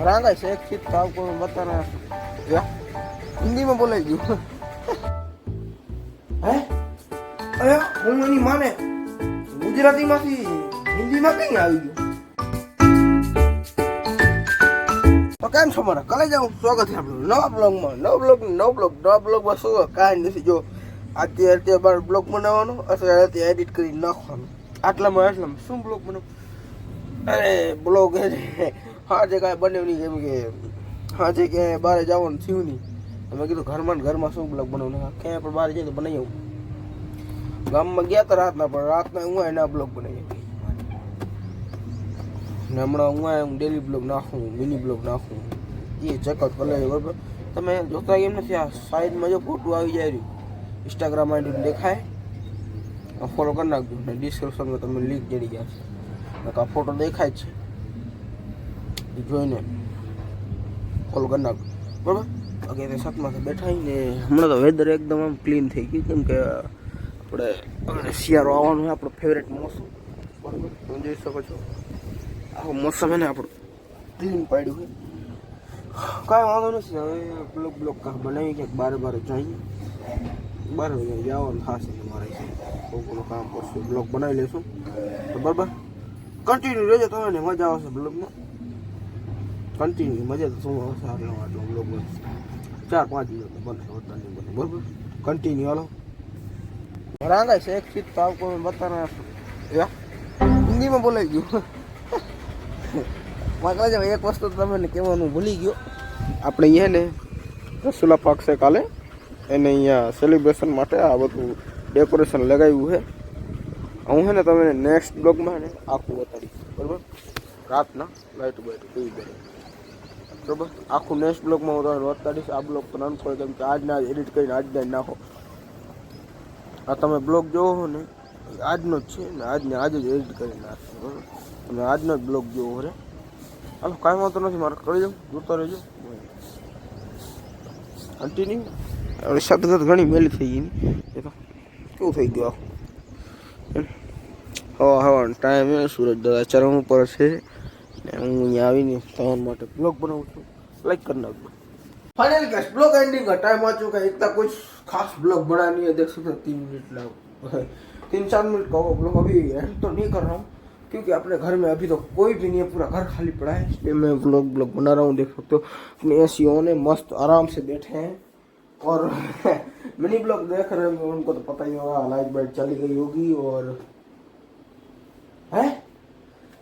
ભરાંગા શેખ શીત ભાવ કોઈ બતાના. હિન્દીમાં બોલાઈ ગયું. હે? અરે, હું એની માને ગુજરાતીમાંથી હિન્દીમાં કઈ આવી ગયું? તો કેમ છો મારા? કલે જાઉં સ્વાગત છે આપણું નવા બ્લોગમાં. નવ બ્લોગ નવ બ્લોગ. નવા બ્લોગમાં શું કાંઈ નથી. જો અત્યારે અત્યારે મારે બ્લોગ બનાવવાનો અત્યારે એડિટ કરી નાખવાનું. આટલામાં આટલામાં. શું બ્લોગ બનાવું અરે, બ્લોગ હા જે કાંઈ બન્યું નહીં, કેમ કે હા જે ક્યાંય બહાર જવાનું થયું નહીં. મેં કીધું ઘરમાં ઘરમાં શું બ્લોગ બનાવવાનું ક્યાંય પણ બહાર જઈએ તો બનાવી આવું. ગામમાં ગયા હતા રાતના, પણ રાતના હું એના બ્લોગ બનાવી ને હમણાં હું હું ડેલી બ્લોગ નાખું મિની બ્લોગ નાખું. એ ચેકઆઉટ કરી લેજો બરાબર? તમે જોતા એમ નથી, આ સાઈડમાં જો ફોટો આવી જાય રહ્યું ઇન્સ્ટાગ્રામ આઈડી દેખાય ફોલો કરી નાખજો. ને ડિસ્ક્રિપ્શનમાં તમને લિંક જડી છે. આ ફોટો દેખાય જ છે. જોઈને કોલ કરી નાખજો બરાબર? બાકી તે સતમાં બેઠા ને હમણાં તો વેધર એકદમ આમ ક્લીન થઈ ગયું. કેમ કે આપણે શિયાળો આવવાનો છે, આપણો ફેવરેટ મોસમ. બરાબર? તમે જોઈ શકો છો. આખો મોસમ એને આપણું ક્લીન પાડ્યું છે. કાંઈ વાંધો નથી. હવે બ્લોક બ્લોક કાંઈ બનાવી ક્યાંક બારે બારે જઈએ. બાર વાગે જવાનું થશે મારે કોઈનું કામ કરશું બ્લોક બનાવી લેશું. તો બરાબર? કન્ટિન્યુ રહેજો તમે મજા આવશે બ્લોગમાં કન્ટિન્યુ મજા તો શું આવશે ચાર પાંચ દિવસ બનશે વધારે બરાબર? કન્ટિન્યુ હાલો. છે, એક ચીજ તાવ કોઈ હિન્દીમાં બોલાઈ ગયું. મારે કહે એક વસ્તુ તમને કહેવાનું ભૂલી ગયો. આપણે એ ને રસુલા પાક કાલે. એને અહીંયા સેલિબ્રેશન માટે આ બધું ડેકોરેશન લગાવ્યું છે. હું છે ને તમે નેક્સ્ટ બ્લોગમાં ને આખું બતાડીશ, બરાબર? રાતના લાઇટ બાઇટ કઈ બરાબર બરાબર? આખું નેક્સ્ટ બ્લોગમાં હું તમને કાઢીશ. આ બ્લોગ તો નાનકો કેમ કે આજના એડિટ કરીને આજના નાખો. આ તમે બ્લોગ જોવો ને આજનો જ છે ને, આજને આજે જ એડિટ કરી નાખશે, બરાબર? તમે આજનો જ બ્લોગ જોવો રે. હાલો, કાંઈ વાંધો નથી, મારે કરી દઉં. જોતા રહેજો. કન્ટિન્યુ સતત ઘણી મેલી થઈ ગઈ તો કેવું થઈ ગયું હવા હવા ટાઈમ સુરજ દાદા ચરણ ઉપર છે. ને હું અહીંયા આવીને તમારા માટે બ્લોગ બનાવું છું લાઈક કરી નાખજો फाइनली गाइस ब्लॉग एंडिंग का टाइम आ चुका है इतना कुछ खास ब्लॉग बना नहीं है देख सकते हैं तीन मिनट लगा तीन चार मिनट का ब्लॉग अभी एंड तो नहीं कर रहा हूँ क्योंकि अपने घर में अभी तो कोई भी नहीं है पूरा घर खाली पड़ा है इसलिए मैं ब्लॉग ब्लॉग बना रहा हूँ देख सकते हो अपनी ऐसी ने मस्त आराम से बैठे हैं और मिनी ब्लॉग देख रहे होंगे उनको तो पता ही होगा लाइट बाइट चली गई होगी और है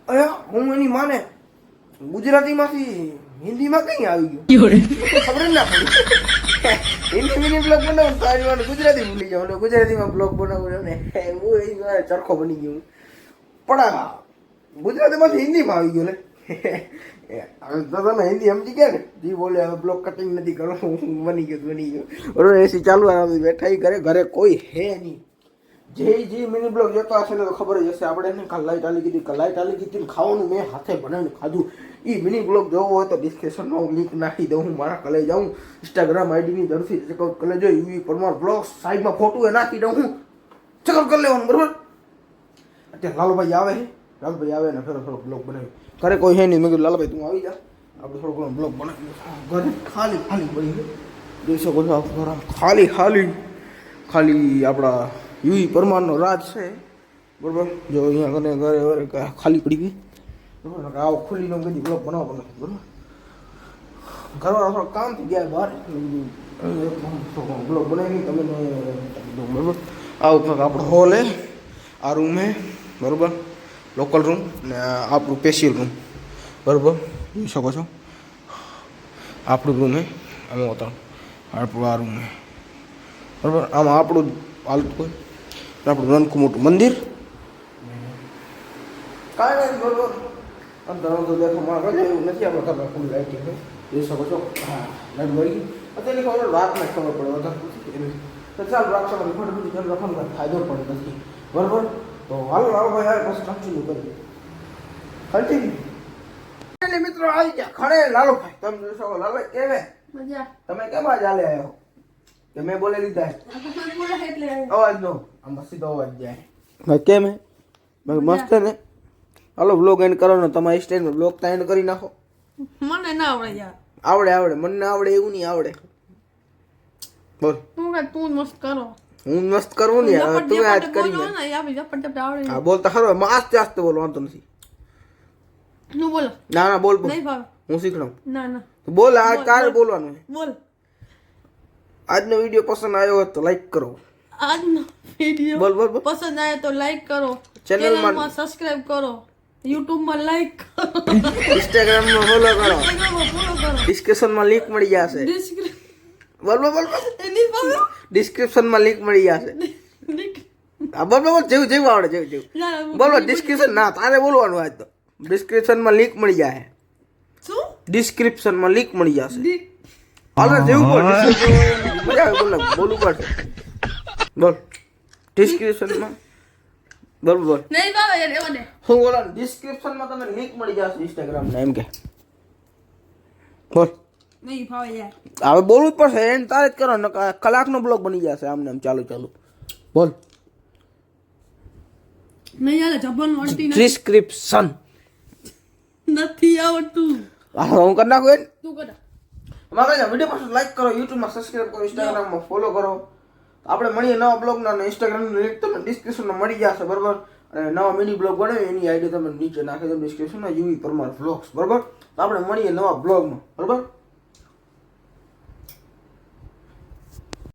अरे હું એની માને ગુજરાતીમાંથી હિન્દીમાં કઈ આવી ગયું? ખબર ના પડી. હિન્દી મિની બ્લોગ બનાવું તારી મને ગુજરાતી ભૂલી જાઉં ગુજરાતીમાં બ્લોગ બનાવું ને હું એ ચરખો બની ગયો પણ ગુજરાતીમાંથી હિન્દીમાં આવી ગયો ને તો તમે હિન્દી સમજી ગયા ને જી બોલે હવે બ્લોક કટિંગ નથી કરવું બની ગયો બની ગયો. બરોબર એસી ચાલુ આરામથી બેઠા ઘરે ઘરે કોઈ હે નહીં. જે જે મિની બ્લોગ જોતા હશે ને તો ખબર જ હશે. આપણે એને લાઈટ આલી કીધી, કાલ લાઈટ આલી કીધી ખાવાનું મેં હાથે બનાવીને ખાધું. એ મિની બ્લોગ જોવો હોય તો ડિસ્ક્રિપ્શનમાં લિંક નાખી દઉં, હું મારા કલે જાઉં. ઇન્સ્ટાગ્રામ આઈડીની દરથી ચેકઆઉટ કરી લેજો. યુવી પરમાર બ્લોગ સાઈડમાં ફોટો એ નાખી દઉં હું. ચેકઆઉટ કરી લેવાનું, બરોબર? અત્યારે લાલભાઈ આવે છે લાલભાઈ આવે ને ફેરો થોડો બ્લોગ બનાવી. ઘરે કોઈ હે નહીં. મેં કીધું, લાલભાઈ, તું આવી જા. આપણે થોડો ઘણો બ્લોગ બનાવી ઘરે ખાલી ખાલી બની જોઈ શકો છો ખાલી ખાલી. ખાલી આપણા યુવી પરમારનો રાજ છે. બરોબર? જો અહીંયા કને ઘરે ઘરે ખાલી પડી ગઈ. બરોબર? આવો ખુલ્લીનો કદી બ્લોક બનાવો બને બરોબર? ઘરવાળા થોડા કામ થઈ ગયા બહાર. બ્લોક બનાવી તમે બરોબર? આવું કંઈક આપણો હોલ હે. આ રૂમ હે. બરોબર? લોકલ રૂમ ને આપણું સ્પેશિયલ રૂમ બરોબર? જોઈ શકો છો. આપણું રૂમ હે. અમે બતાવું આપણું આ રૂમ હે. બરોબર? આમાં આપણું હાલતું હોય. ને આપણું નાનકું મોટું મંદિર. કાંઈ નહીં બરોબર અંદર તો દેખો માણસ એવું નથી આપણે તમે ફૂલ લાઇટિંગ છે જોઈ શકો છો હા લાઈટ મળી ગઈ. અત્યારની ખબર રાતને ખબર પડે વધારે તો ચાલ રાખશો ફટ બધી ચાલ રાખવાનું ફાયદો પડે નથી. બરોબર? તો હાલો હાલો ભાઈ હાલ બસ કન્ટિન્યુ કરીએ કન્ટિન્યુ મિત્રો આવી ગયા. ખડે લાલો ભાઈ તમે જોશો લાલો કેવે? મજા. તમે કેમ આજ હાલે આવ્યો કે મેં બોલે લીધા. બોલા એટલે અવાજ નો. આમાં સીધો અવાજ જાય. કેમ હે? મસ્ત ને? હાલો બ્લોગ એન્ડ કરો ને તમારી સ્ટેન્ડ બ્લોગ તો એન્ડ કરી નાખો. મને ના આવડે યાર. આવડે આવડે. મને ના આવડે એવું નહીં આવડે. બોલ. તું કે તું મસ્ત કરો. હું મસ્ત કરવું ને યાર. તું આજ કરી બોલો લે હા બોલ તો ખરો. આસ્તે આસ્તે બોલ વાંધો નથી. નું બોલો. ના ના બોલ બોલ. હું શીખડું ના ના. બોલ આ બોલ, બોલવાનું બોલ. આજનો વીડિયો પસંદ આવ્યો હોય તો લાઈક કરો. આજનો વીડિયો બોલ બોલ પસંદ આવે તો લાઈક કરો. ચેનલમાં- સબસ્ક્રાઇબ કરો. યુટ્યુબમાં લાઈક ઇન્સ્ટાગ્રામમાં ફોલો કરો. ડિસ્ક્રિપ્શનમાં લિંક મળી જશે. બોલ બોલ બોલ બોલ. એની પાસે ડિસ્ક્રિપ્શનમાં લિંક મળી જશે. હા બોલ બોલ જેવું જેવું આવડે જેવું જેવું. બોલો ડિસ્ક્રિપ્શન ના તારે બોલવાનું આજ તો. ડિસ્ક્રિપ્શનમાં લિંક મળી જશે શું? ડિસ્ક્રિપ્શનમાં લિંક મળી જશે હાલો જેવું બોલ. મજા આવે બોલ બોલવું પડશે બોલ. ડિસ્ક્રિપ્શનમાં બોલ બોલ. નહીં બાબા યાર એવો ને હું બોલ? ડિસ્ક્રિપ્શનમાં તમને લિંક મળી જશે ઇન્સ્ટાગ્રામ ને એમ કે. બોલ. નહીં ભાવે યાર. હવે બોલવું જ પડશે. એન્ડ તારે જ કરો નકર કલાકનો બ્લોગ બની જશે આમને આમ ચાલુ ચાલુ. બોલ. નહીં યાર જબન વળતી નથી. ડિસ્ક્રિપ્શન નથી આવડતું. હું કરી નાખું એને? તું કર. મારે વીડિયો પાસે લાઈક કરો યુટ્યુબમાં સબસ્ક્રાઇબ કરો ઇન્સ્ટાગ્રામમાં ફોલો કરો. આપણે મળીએ નવા બ્લોગના અને ઇન્સ્ટાગ્રામનું લિંક તમને ડિસ્ક્રિપ્શનમાં મળી જશે, બરાબર? અને નવા મિની બ્લોગ બનાવી એની આઈડી તમે નીચે નાખી દો ડિસ્ક્રિપ્શનમાં યુવી પરમાર બ્લોગ્સ બરાબર? તો આપણે મળીએ નવા બ્લોગમાં બરાબર?